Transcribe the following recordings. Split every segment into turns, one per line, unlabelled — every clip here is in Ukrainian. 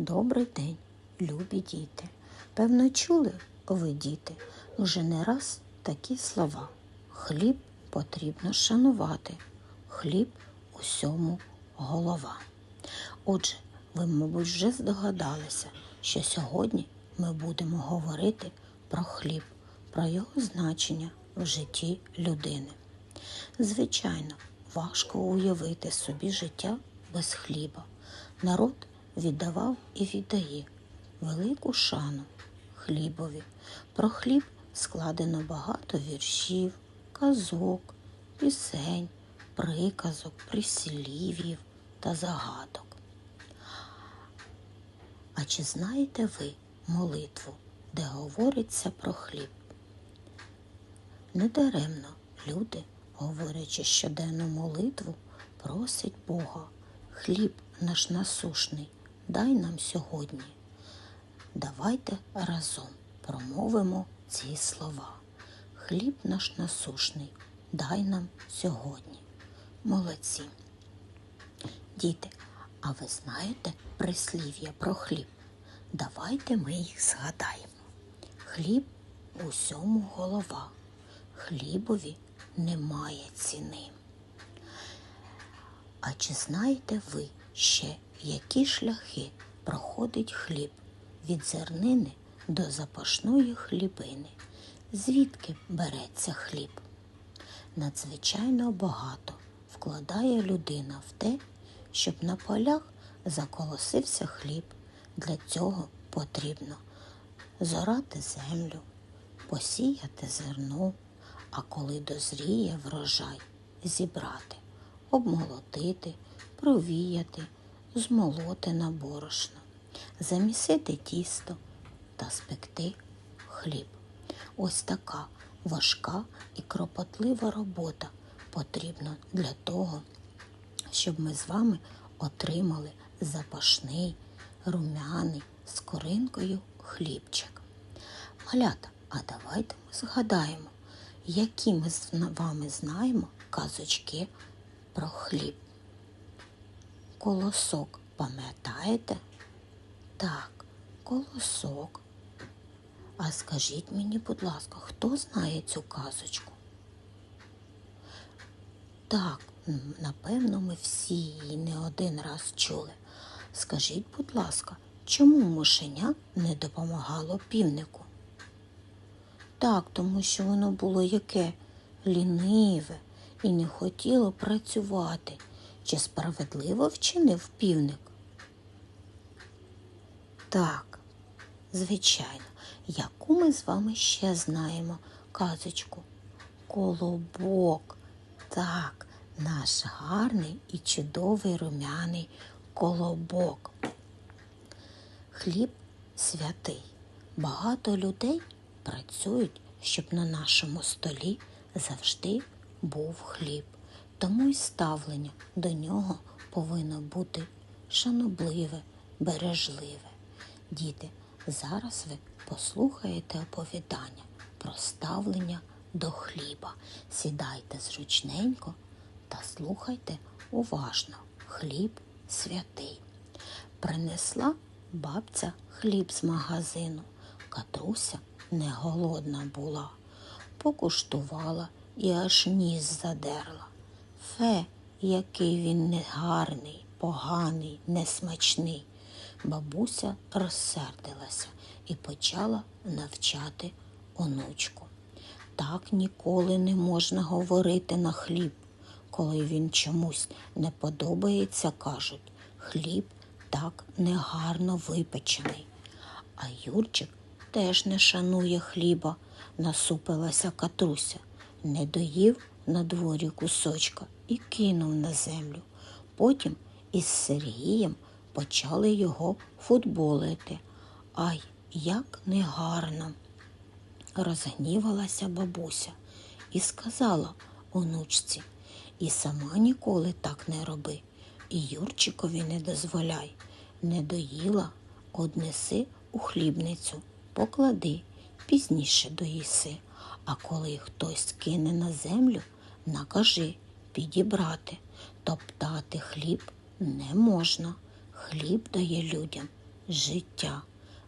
Добрий день, любі діти. Певно, чули ви, діти, вже не раз такі слова. Хліб потрібно шанувати, хліб усьому голова. Отже, ви, мабуть, вже здогадалися, що сьогодні ми будемо говорити про хліб, про його значення в житті людини. Звичайно, важко уявити собі життя без хліба. Народ віддавав і віддає велику шану хлібові. Про хліб складено багато віршів, казок, пісень, приказок, прислів'їв та загадок. А чи знаєте ви молитву, де говориться про хліб? Недаремно люди, говорячи щоденну молитву, просять Бога, хліб наш насушний, дай нам сьогодні. Давайте разом промовимо ці слова. Хліб наш насушний, дай нам сьогодні. Молодці. Діти, а ви знаєте прислів'я про хліб? Давайте ми їх згадаємо. Хліб усьому голова, хлібові немає ціни. А чи знаєте ви ще, які шляхи проходить хліб від зернини до запашної хлібини? Звідки береться хліб? Надзвичайно багато вкладає людина в те, щоб на полях заколосився хліб. Для цього потрібно зорати землю, посіяти зерно, а коли дозріє врожай, зібрати, обмолотити, провіяти, змолоти на борошно, замісити тісто та спекти хліб. Ось така важка і кропотлива робота потрібна для того, щоб ми з вами отримали запашний, румяний з коринкою хлібчик. Малята, а давайте ми згадаємо, які ми з вами знаємо казочки про хліб. Колосок, пам'ятаєте? Так, колосок. А скажіть мені, будь ласка, хто знає цю казочку? Так, напевно, ми всі її не один раз чули. Скажіть, будь ласка, чому мишеня не допомагало півнику? Так, тому що воно було яке ліниве і не хотіло працювати. Чи справедливо вчинив півник? Так, звичайно, яку ми з вами ще знаємо казочку? Колобок. Так, наш гарний і чудовий румяний колобок. Хліб святий. Багато людей працюють, щоб на нашому столі завжди був хліб. Тому й ставлення до нього повинно бути шанобливе, бережливе. Діти, зараз ви послухаєте оповідання про ставлення до хліба. Сідайте зручненько та слухайте уважно. Хліб святий. Принесла бабця хліб з магазину. Катруся не голодна була, покуштувала і аж ніс задерла. Фе, який він негарний, поганий, несмачний. Бабуся розсердилася і почала навчати онучку. Так ніколи не можна говорити на хліб. Коли він чомусь не подобається, кажуть, хліб так негарно випечений. А Юрчик теж не шанує хліба, насупилася катруся, не доїв на дворі кусочка і кинув на землю. Потім із Сергієм почали його футболити. Ай, як негарно. Розгнівалася бабуся і сказала онучці, і сама ніколи так не роби, і Юрчикові не дозволяй. Не доїла, однеси у хлібницю, поклади, пізніше доїси. А коли хтось кине на землю, накажи підібрати, топтати хліб не можна. Хліб дає людям життя.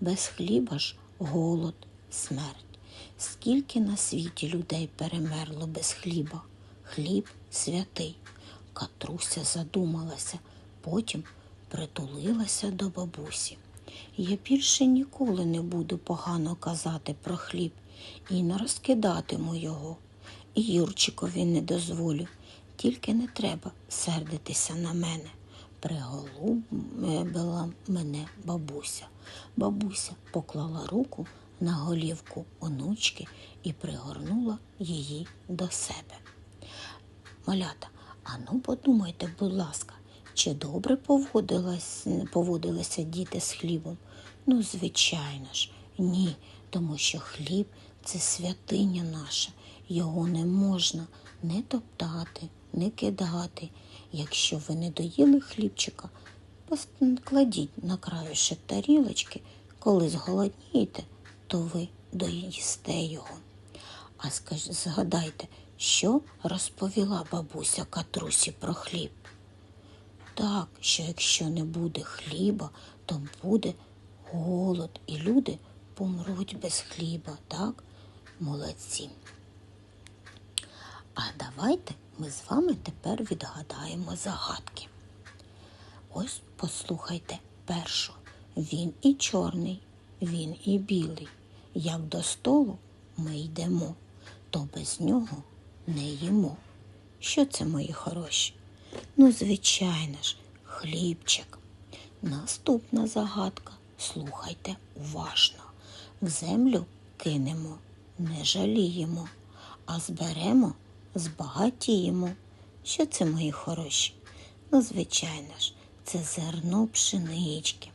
Без хліба ж голод, смерть. Скільки на світі людей перемерло без хліба? Хліб святий. Катруся задумалася, потім притулилася до бабусі. Я більше ніколи не буду погано казати про хліб і не розкидатиму його. І Юрчикові не дозволю, тільки не треба сердитися на мене. Приголубила мене бабуся. Бабуся поклала руку на голівку онучки і пригорнула її до себе. Малята, а ну подумайте, будь ласка, чи добре поводилися діти з хлібом? Ну, звичайно ж, ні, тому що хліб це святиня наша, його не можна не топтати, не кидати. Якщо ви не доїли хлібчика, кладіть на краюшек тарілочки, коли зголоднієте, то ви доїсте його. А скаж, згадайте, що розповіла бабуся Катрусі про хліб? Так, що якщо не буде хліба, то буде голод, і люди помруть без хліба, так? Молодці. А давайте ми з вами тепер відгадаємо загадки. Ось послухайте першу. Він і чорний, він і білий. Як до столу ми йдемо, то без нього не їмо. Що це, мої хороші? Ну, звичайно ж, хлібчик. Наступна загадка. Слухайте уважно. В землю кинемо, не жаліємо, а зберемо, збагатіємо. Що це, мої хороші? Ну, звичайно ж, це зерно пшенички.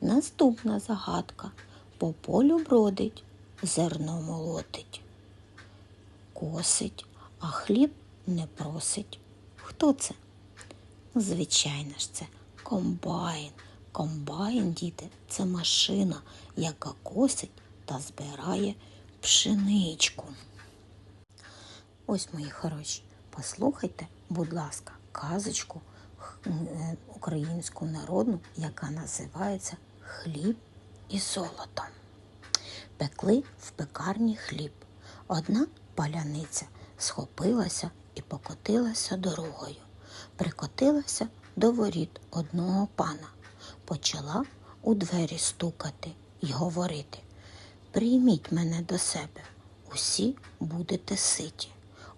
Наступна загадка. По полю бродить, зерно молотить, косить, а хліб не просить. Хто це? Звичайно ж, це комбайн. Комбайн, діти, це машина, яка косить та збирає пшеничку. Ось, мої хороші, послухайте, будь ласка, казочку е, українську народну, яка називається Хліб і золото. Пекли в пекарні хліб. Одна паляниця схопилася і покотилася дорогою. Прикотилася до воріт одного пана. Почала у двері стукати й говорити Прийміть мене до себе, усі будете ситі.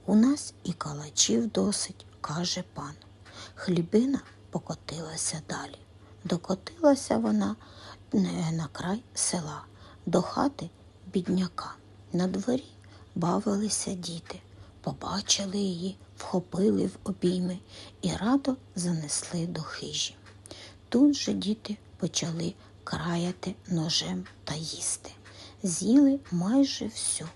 У нас і калачів досить, каже пан. Хлібина покотилася далі. Докотилася вона не на край села, до хати бідняка. На дворі бавилися діти. Побачили її, вхопили в обійми і радо занесли до хижі. Тут же діти почали краяти ножем та їсти. З'їли майже всю,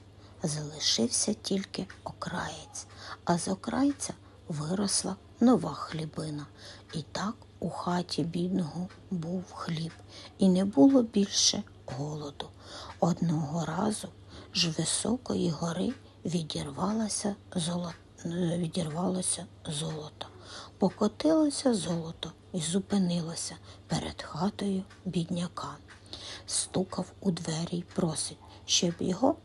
залишився тільки окраєць, а з окрайця виросла нова хлібина. І так у хаті бідного був хліб, і не було більше голоду. Одного разу ж високої гори відірвалося золото, відірвалося золото. Покотилося золото і зупинилося перед хатою бідняка. Стукав у двері й просить, щоб його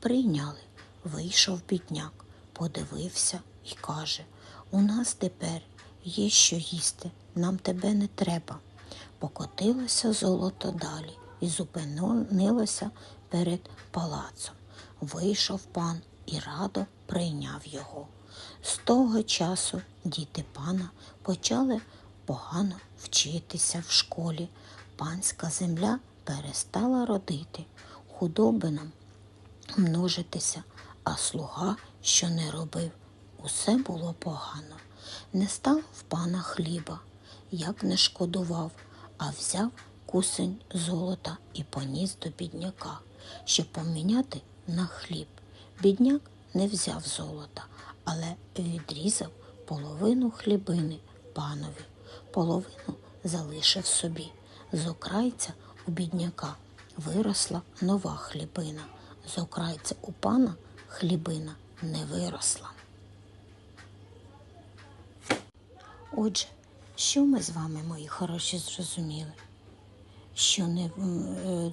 прийняли. Вийшов бідняк, подивився і каже У нас тепер є що їсти, нам тебе не треба. Покотилося золото далі і зупинилося перед палацом. Вийшов пан і радо прийняв його. З того часу діти пана почали погано вчитися в школі. Панська земля перестала родити, худоби нам множитися, а слуга, що не робив, усе було погано. Не стало в пана хліба, як не шкодував, а взяв кусень золота і поніс до бідняка, щоб поміняти на хліб. Бідняк не взяв золота, але відрізав половину хлібини панові, половину залишив собі. З окрайця у бідняка виросла нова хлібина, з окрайця у пана хлібина не виросла. Отже, що ми з вами, мої хороші, зрозуміли? що не, е,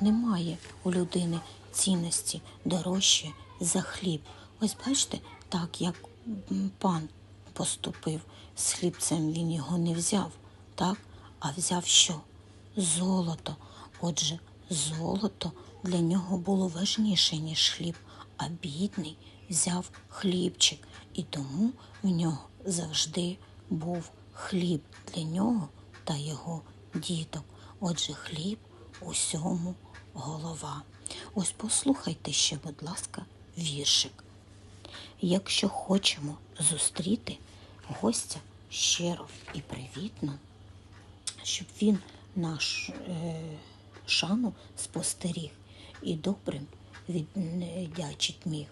немає у людини цінності дорожче за хліб. Ось бачите, так як пан поступив з хлібцем, він його не взяв, так? А взяв що? Золото. Отже, золото для нього було важніше, ніж хліб, а бідний взяв хлібчик, і тому в нього завжди був хліб для нього та його діток. Отже, хліб усьому голова. Ось послухайте ще, будь ласка, віршик. Якщо хочемо зустріти гостя щиро і привітно, щоб він наш е, шану спостеріг і добрим віддячить міг.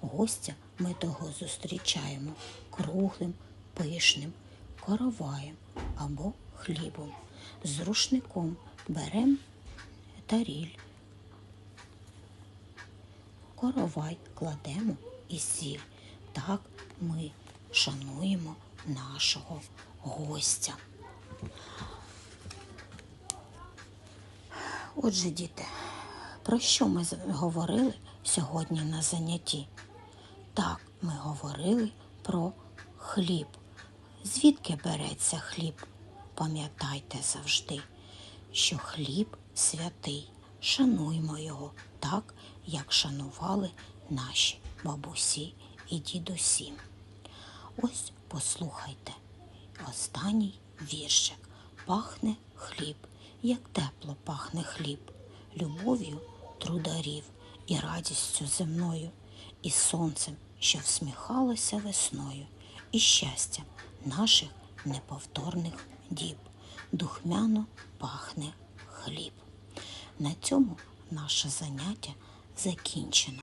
Гостя ми того зустрічаємо круглим, пишним, короваєм або хлібом. З рушником берем таріль, коровай кладемо і сіль. Так ми шануємо нашого гостя. Отже, діти, про що ми говорили сьогодні на занятті? Так, ми говорили про хліб. Звідки береться хліб? Пам'ятайте завжди, що хліб святий. Шануймо його так, як шанували наші бабусі і дідусі. Ось послухайте. Останній віршик. Пахне хліб, як тепло пахне хліб, любов'ю трударів і радістю земною, і сонцем, що всміхалося весною, і щастям наших неповторних діб. Духмяно пахне хліб. На цьому наше заняття закінчено.